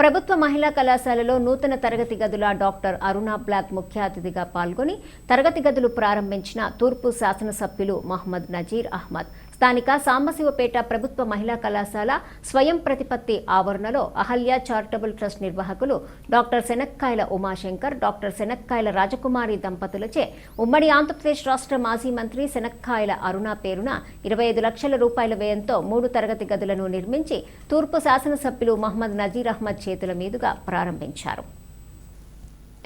ప్రభుత్వ మహిళా కళాశాలలో నూతన తరగతి గదుల డాక్టర్ అరుణ బ్లాక్ ముఖ్య అతిథిగా పాల్గొని తరగతి గదులు ప్రారంభించిన తూర్పు శాసనసభ్యులు మహమ్మద్ నజీర్ అహ్మద్. స్థానిక సాంబశివపేట ప్రభుత్వ మహిళా కళాశాల స్వయం ప్రతిపత్తి ఆవరణలో అహల్య చారిటబుల్ ట్రస్ట్ నిర్వాహకులు డాక్టర్ శనక్కాయల ఉమాశంకర్ డాక్టర్ శనక్కాయల రాజకుమారి దంపతులచే ఉమ్మడి ఆంధ్రప్రదేశ్ రాష్ట్ర మాజీ మంత్రి శనక్కాయల అరుణ పేరున ఇరవై ఐదు లక్షల రూపాయల వ్యయంతో మూడు తరగతి గదులను నిర్మించి తూర్పు శాసనసభ్యులు మహమ్మద్ నజీర్ అహ్మద్ చేతుల మీదుగా ప్రారంభించారు.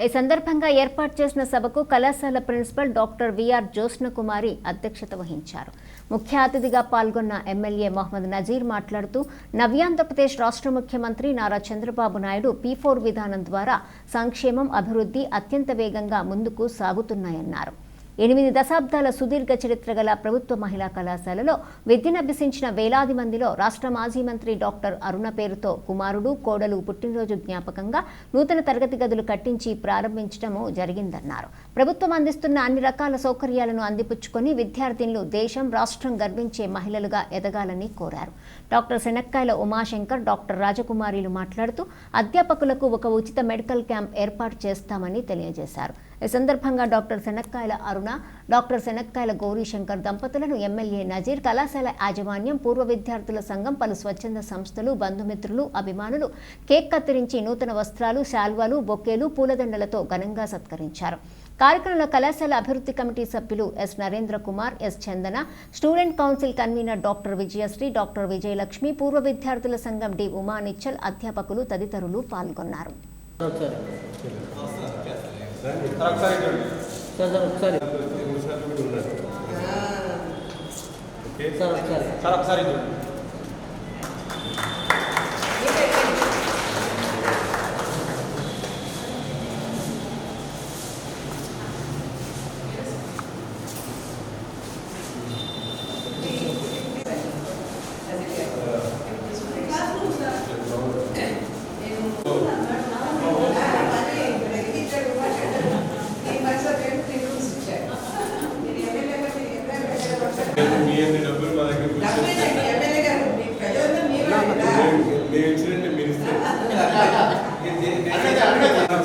ఈ సందర్భంగా ఏర్పాటు చేసిన సభకు కళాశాల principal doctor VR Jyotsna Kumari అధ్యక్షత వహించారు. ముఖ్య అతిథిగా పాల్గొన్న ఎమ్మెల్యే మహమ్మద్ నజీర్ మాట్లాడుతూ నవ్యాంధ్రప్రదేశ్ రాష్ట్ర ముఖ్యమంత్రి నారా చంద్రబాబు నాయుడు పీ ఫోర్ విధానం ద్వారా సంక్షేమం అభివృద్ధి అత్యంత వేగంగా ముందుకు సాగుతున్నాయన్నారు. ఎనిమిది దశాబ్దాల సుదీర్ఘ చరిత్ర గల ప్రభుత్వ మహిళా కళాశాలలో విద్యనభ్యసించిన వేలాది మందిలో రాష్ట్ర మాజీ మంత్రి డాక్టర్ అరుణ పేరుతో కుమారుడు కోడలు పుట్టినరోజు జ్ఞాపకంగా నూతన తరగతి గదులు కట్టించి ప్రారంభించడము జరిగిందన్నారు. ప్రభుత్వం అందిస్తున్న అన్ని రకాల సౌకర్యాలను అందిపుచ్చుకొని విద్యార్థినులు దేశం రాష్ట్రం గర్వించే మహిళలుగా ఎదగాలని కోరారు. డాక్టర్ శనక్కాయల ఉమాశంకర్ డాక్టర్ రాజకుమారిలు మాట్లాడుతూ అధ్యాపకులకు ఒక ఉచిత మెడికల్ క్యాంప్ ఏర్పాటు చేస్తామని తెలియజేశారు. ఈ సందర్భంగా డాక్టర్ శనక్కాయల అరుణ డాక్టర్ శనక్కాయల గౌరీశంకర్ దంపతులను ఎమ్మెల్యే నజీర్ కళాశాల యాజమాన్యం పూర్వ విద్యార్థుల సంఘం పలు స్వచ్ఛంద సంస్థలు బంధుమిత్రులు అభిమానులు కేక్ కత్తిరించి నూతన వస్త్రాలు శాల్వాలు బొకేలు పూలదండలతో ఘనంగా సత్కరించారు. కార్యక్రమంలో కళాశాల అభివృద్ధి కమిటీ సభ్యులు S Narendra Kumar S Chandana student council convener doctor Vijayasri doctor Vijayalakshmi పూర్వ విద్యార్థుల సంఘం డి ఉమా నిచ్చల్ అధ్యాపకులు తదితరులు పాల్గొన్నారు. సార్ సార్ ఒకసారి సార్ ఒకసారి సార్ ఒకసారి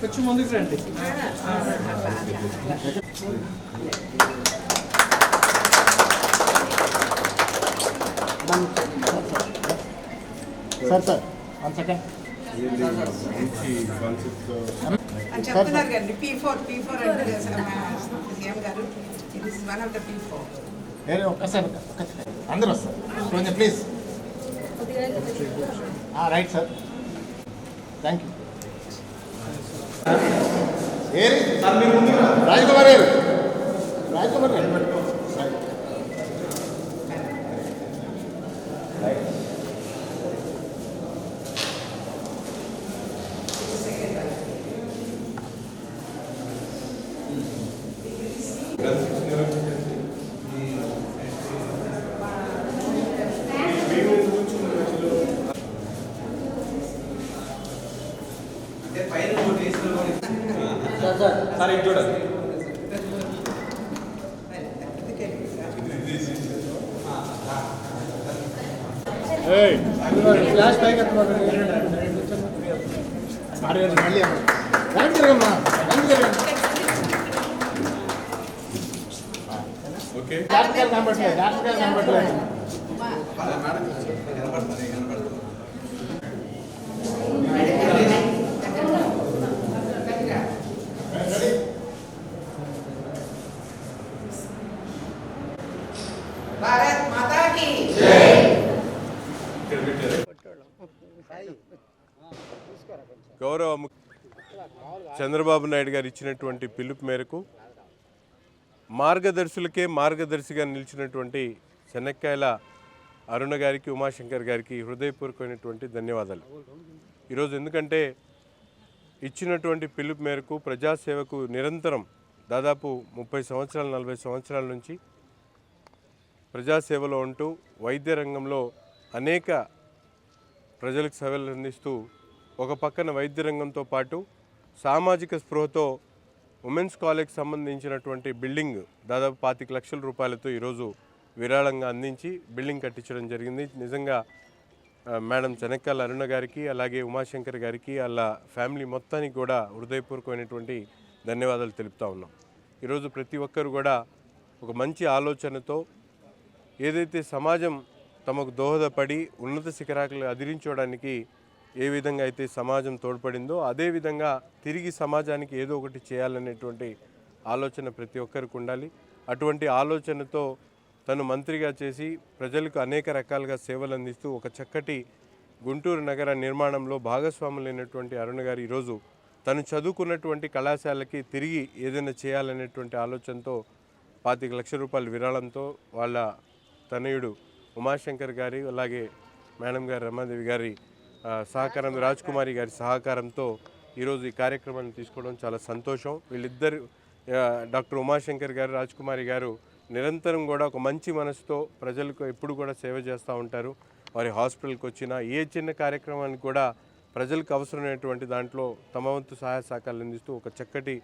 కొంచెం ముందుకు రండి. Sir sir. వన్ సెకండ్ చెప్తున్నారు కదండి పీ ఫోర్ పీ ఫోర్ అంటే CM garu it is one of the P four వేరే ఒక్కసారి ఒక్కసారి అందరూ వస్తారు. కొంచెం please right sir thank you eri? Rajkumar garu Rajkumar garu right. Sir ఇటు చూడండి ఫ్లాష్ బ్యాక్ మళ్ళీ థ్యాంక్ జరగమ్మా థ్యాంక్ జరగమ్మా ఓకే డాక్టర్ గారు కనబడలేదు డాక్టర్ గారు కనబడలేదు భారత్ మాతా కి ఇక్కడ పెట్టారు గౌరవ చంద్రబాబు నాయుడు గారు ఇచ్చినటువంటి పిలుపు మేరకు మార్గదర్శులకే మార్గదర్శిగా నిలిచినటువంటి చెన్నక్కాయల అరుణ గారికి ఉమాశంకర్ గారికి హృదయపూర్వకమైనటువంటి ధన్యవాదాలు. ఈరోజు ఎందుకంటే ఇచ్చినటువంటి పిలుపు మేరకు ప్రజాసేవకు నిరంతరం దాదాపు ముప్పై సంవత్సరాలు నలభై సంవత్సరాల నుంచి ప్రజాసేవలో ఉంటూ వైద్య రంగంలో అనేక ప్రజలకు సేవలు అందిస్తూ ఒక పక్కన వైద్య రంగంతో పాటు సామాజిక స్పృహతో ఉమెన్స్ కాలేజ్కి సంబంధించినటువంటి బిల్డింగ్ దాదాపు పాతిక లక్షల రూపాయలతో ఈరోజు విరాళంగా అందించి బిల్డింగ్ కట్టించడం జరిగింది. నిజంగా మేడం చెనక్కాల అరుణ గారికి అలాగే ఉమాశంకర్ గారికి వాళ్ళ ఫ్యామిలీ మొత్తానికి కూడా హృదయపూర్వకమైనటువంటి ధన్యవాదాలు తెలుపుతా ఉన్నాం. ఈరోజు ప్రతి ఒక్కరు కూడా ఒక మంచి ఆలోచనతో ఏదైతే సమాజం తమకు దోహదపడి ఉన్నత శిఖరాకులు అదిరించడానికి ఏ విధంగా అయితే సమాజం తోడ్పడిందో అదే విధంగా తిరిగి సమాజానికి ఏదో ఒకటి చేయాలనేటువంటి ఆలోచన ప్రతి ఒక్కరికి ఉండాలి. అటువంటి ఆలోచనతో తను మంత్రిగా చేసి ప్రజలకు అనేక రకాలుగా సేవలు అందిస్తూ ఒక చక్కటి గుంటూరు నగర నిర్మాణంలో భాగస్వాములైనటువంటి అరుణ గారు ఈరోజు తను చదువుకున్నటువంటి కళాశాలకి తిరిగి ఏదైనా చేయాలనేటువంటి ఆలోచనతో పాతిక లక్ష రూపాయల విరాళంతో వాళ్ళ తనయుడు ఉమాశంకర్ గారి అలాగే మేడం గారి రమాదేవి గారి సహకారం రాజ్ కుమారి గారి సహకారంతో ఈరోజు ఈ కార్యక్రమాన్ని తీసుకోవడం చాలా సంతోషం. వీళ్ళిద్దరు డాక్టర్ ఉమాశంకర్ గారు రాజ్కుమారి గారు నిరంతరం కూడా ఒక మంచి మనసుతో ప్రజలకు ఎప్పుడు కూడా సేవ చేస్తూ ఉంటారు. వారి హాస్పిటల్కి వచ్చిన ఏ చిన్న కార్యక్రమానికి కూడా ప్రజలకు అవసరమైనటువంటి దాంట్లో తమ వంతు సహాయ సహకారాలు అందిస్తూ ఒక చక్కటి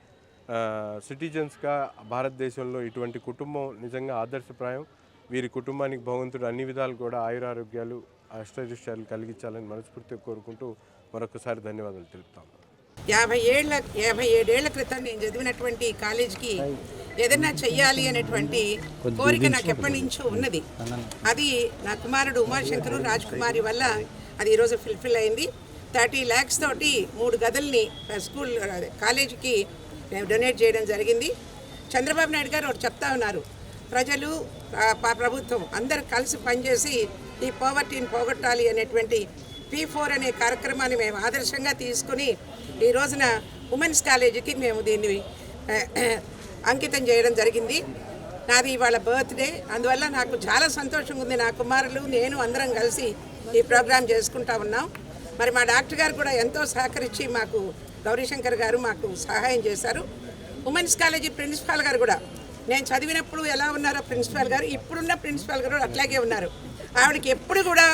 సిటిజన్స్గా భారతదేశంలో ఇటువంటి కుటుంబం నిజంగా ఆదర్శప్రాయం. వీరి కుటుంబానికి భగవంతుడు అన్ని విధాలు కూడా ఆయురారోగ్యాలు అష్టదృష్టాలు కలిగించాలని మనస్ఫూర్తిగా కోరుకుంటూ మరొకసారి ధన్యవాదాలు తెలుపుతాము యాభై ఏళ్ళ యాభై ఏడేళ్ళ క్రితం నేను చదివినటువంటి కాలేజీకి ఏదైనా చెయ్యాలి అనేటువంటి కోరిక నాకు ఎప్పటి నుంచో ఉన్నది. అది నా కుమారుడు ఉమాశంకరు రాజ్ కుమారి వల్ల అది ఈరోజు ఫుల్ఫిల్ అయింది. థర్టీ ల్యాక్స్ తోటి మూడు గదుల్ని స్కూల్ కాలేజీకి డొనేట్ చేయడం జరిగింది. చంద్రబాబు నాయుడు గారు చెప్తా ఉన్నారు. ప్రజలు ప్రభుత్వం అందరు కలిసి పనిచేసి ఈ పోవర్టీని పోగొట్టాలి అనేటువంటి పీ ఫోర్ అనే కార్యక్రమాన్ని మేము ఆదర్శంగా తీసుకుని ఈ రోజున ఉమెన్స్ కాలేజీకి మేము దీన్ని అంకితం చేయడం జరిగింది. నాది ఇవాళ బర్త్డే అందువల్ల నాకు చాలా సంతోషంగా ఉంది. నా కుమారులు నేను అందరం కలిసి ఈ ప్రోగ్రాం చేసుకుంటా ఉన్నాం. మరి మా డాక్టర్ గారు కూడా ఎంతో సహకరించి మాకు గౌరీశంకర్ గారు మాకు సహాయం చేశారు. ఉమెన్స్ కాలేజీ ప్రిన్సిపాల్ గారు కూడా నేను చదివినప్పుడు ఎలా ఉన్నారో ప్రిన్సిపాల్ గారు? ఇప్పుడున్న ప్రిన్సిపాల్ గారు అట్లాగే ఉన్నారు. ఆవిడకి ఎప్పుడు కూడా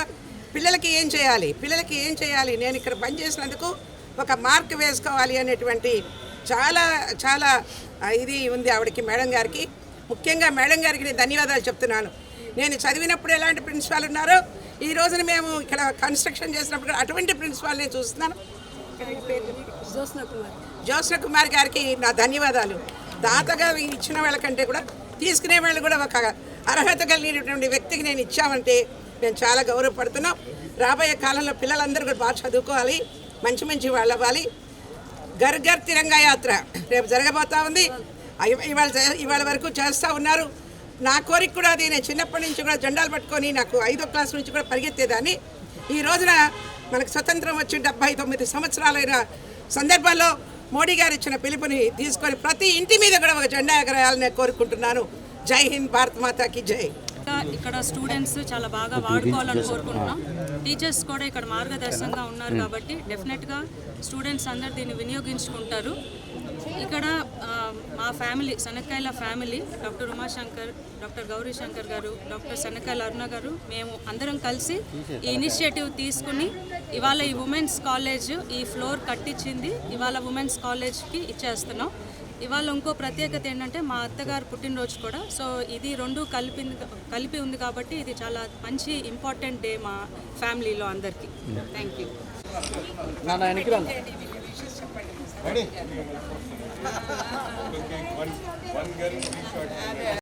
పిల్లలకి ఏం చేయాలి? పిల్లలకి ఏం చేయాలి? నేను ఇక్కడ పనిచేసినందుకు ఒక మార్క్ వేసుకోవాలి అనేటువంటి చాలా చాలా ఇది ఉంది ఆవిడకి మేడం గారికి. ముఖ్యంగా మేడం గారికి నేను ధన్యవాదాలు చెప్తున్నాను. నేను చదివినప్పుడు ఎలాంటి ప్రిన్సిపాల్ ఉన్నారో ఈ రోజున మేము ఇక్కడ కన్స్ట్రక్షన్ చేసినప్పుడు అటువంటి ప్రిన్సిపాల్ నేను చూస్తున్నాను. జ్యోత్స్న కుమార్ గారికి నా ధన్యవాదాలు. దాతగా ఇచ్చిన వాళ్ళకంటే కూడా తీసుకునే వాళ్ళు కూడా ఒక అర్హత కలిగినటువంటి వ్యక్తికి నేను ఇచ్చామంటే మేము చాలా గౌరవపడుతున్నాం. రాబోయే కాలంలో పిల్లలందరూ కూడా బాగా చదువుకోవాలి మంచి మంచి వాళ్ళు అవ్వాలి. గర్ గర్ తిరంగా యాత్ర రేపు జరగబోతా ఉంది. ఇవాళ ఇవాళ వరకు చేస్తూ ఉన్నారు. నా కోరిక కూడా అది. నేను చిన్నప్పటి నుంచి కూడా జెండాలు పట్టుకొని నాకు ఐదో క్లాస్ నుంచి కూడా పరిగెత్తేదాన్ని. ఈ రోజున మనకు స్వతంత్రం వచ్చి డెబ్బై తొమ్మిది సంవత్సరాలైన సందర్భంలో మోడీ గారు ఇచ్చిన పిలుపుని తీసుకొని ప్రతి ఇంటి మీద కూడా ఒక జెండా ఎగరేయాలని కోరుకుంటున్నాను. జై హింద్ భారత్ మాతాకి జై. ఇక్కడ స్టూడెంట్స్ చాలా బాగా వాడుకోవాలని కోరుకుంటున్నాం. టీచర్స్ కూడా ఇక్కడ మార్గదర్శకంగా ఉన్నారు కాబట్టి డెఫినెట్గా స్టూడెంట్స్ అందరు దీన్ని వినియోగించుకుంటారు. ఇక్కడ మా family Shanakkayala family doctor Umashankar doctor Gauri Shankar garu doctor Shanakkayala అరుణ గారు మేము అందరం కలిసి ఈ ఇనిషియేటివ్ తీసుకుని ఇవాళ ఈ ఉమెన్స్ కాలేజ్ ఈ ఫ్లోర్ కట్టించింది. ఇవాళ ఉమెన్స్ కాలేజ్కి ఇచ్చేస్తున్నాం. ఇవాళ ఇంకో ప్రత్యేకత ఏంటంటే మా అత్తగారు పుట్టినరోజు కూడా. సో ఇది రెండు కలిపి కలిపి ఉంది కాబట్టి ఇది చాలా మంచి ఇంపార్టెంట్ డే మా ఫ్యామిలీలో అందరికీ. Thank you girl